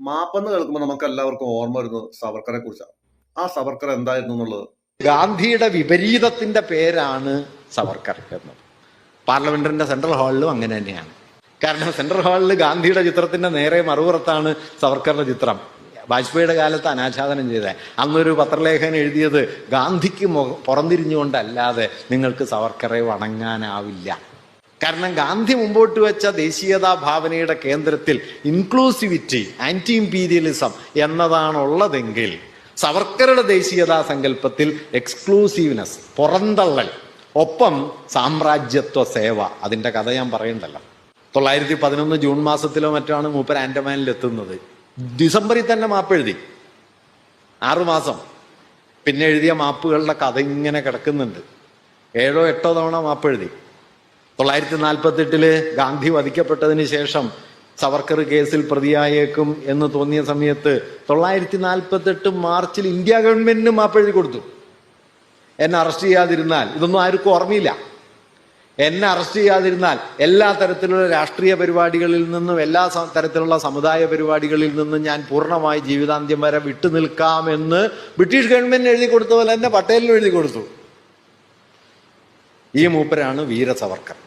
മാപ്പെന്ന് കേൾക്കുമ്പോൾ നമുക്ക് എല്ലാവർക്കും ഓർമ്മ വരുന്നത് സവർക്കറെ കുറിച്ചാണ്. ആ സവർക്കർ എന്തായിരുന്നു എന്നുള്ളത്? ഗാന്ധിയുടെ വിപരീതത്തിന്റെ പേരാണ് സവർക്കർ എന്നത്. പാർലമെന്റിന്റെ സെൻട്രൽ ഹാളിലും അങ്ങനെ തന്നെയാണ്. കാരണം സെൻട്രൽ ഹാളിൽ ഗാന്ധിയുടെ ചിത്രത്തിന്റെ നേരെ മറുപുറത്താണ് സവർക്കറുടെ ചിത്രം. വാജ്പേയിയുടെ കാലത്ത് അനാച്ഛാദനം ചെയ്ത. അന്നൊരു പത്രലേഖനം എഴുതിയത് ഗാന്ധിക്ക് പുറന്തിരിഞ്ഞുകൊണ്ടല്ലാതെ നിങ്ങൾക്ക് സവർക്കറെ വണങ്ങാനാവില്ല. കാരണം ഗാന്ധി മുമ്പോട്ട് വെച്ച ദേശീയതാ ഭാവനയുടെ കേന്ദ്രത്തിൽ ഇൻക്ലൂസിവിറ്റി ആന്റി ഇമ്പീരിയലിസം എന്നതാണുള്ളതെങ്കിൽ സവർക്കറുടെ ദേശീയതാ സങ്കല്പത്തിൽ എക്സ്ക്ലൂസീവ്നെസ് പുറന്തള്ളൽ ഒപ്പം സാമ്രാജ്യത്വ സേവ അതിന്റെ കഥ ഞാൻ പറയണ്ടല്ലോ. തൊള്ളായിരത്തി പതിനൊന്ന് ജൂൺ മാസത്തിലോ മറ്റാണ് മൂപ്പർ ആൻഡമാനിൽ എത്തുന്നത്. ഡിസംബറിൽ തന്നെ മാപ്പ് എഴുതി. ആറുമാസം പിന്നെ എഴുതിയ മാപ്പുകളുടെ കഥ ഇങ്ങനെ കിടക്കുന്നുണ്ട്. ഏഴോ എട്ടോ തവണ മാപ്പ് എഴുതി. തൊള്ളായിരത്തി നാൽപ്പത്തി എട്ടിൽ ഗാന്ധി വധിക്കപ്പെട്ടതിന് ശേഷം സവർക്കർ കേസിൽ പ്രതിയായേക്കും എന്ന് തോന്നിയ സമയത്ത് തൊള്ളായിരത്തി നാൽപ്പത്തി എട്ട് മാർച്ചിൽ ഇന്ത്യ ഗവൺമെന്റിന് മാപ്പ് എഴുതി കൊടുത്തു. എന്നെ അറസ്റ്റ് ചെയ്യാതിരുന്നാൽ ഇതൊന്നും ആർക്കും ഓർമ്മയില്ല. എന്നെ അറസ്റ്റ് ചെയ്യാതിരുന്നാൽ എല്ലാ തരത്തിലുള്ള രാഷ്ട്രീയ പരിപാടികളിൽ നിന്നും എല്ലാ തരത്തിലുള്ള സമുദായ പരിപാടികളിൽ നിന്നും ഞാൻ പൂർണമായി ജീവിതാന്ത്യം വരെ വിട്ടുനിൽക്കാമെന്ന് ബ്രിട്ടീഷ് ഗവൺമെന്റിന് എഴുതി കൊടുത്ത പോലെ തന്നെ പട്ടേലിനും എഴുതി കൊടുത്തു. ഈ മൂപ്പരാണ് വീര സവർക്കർ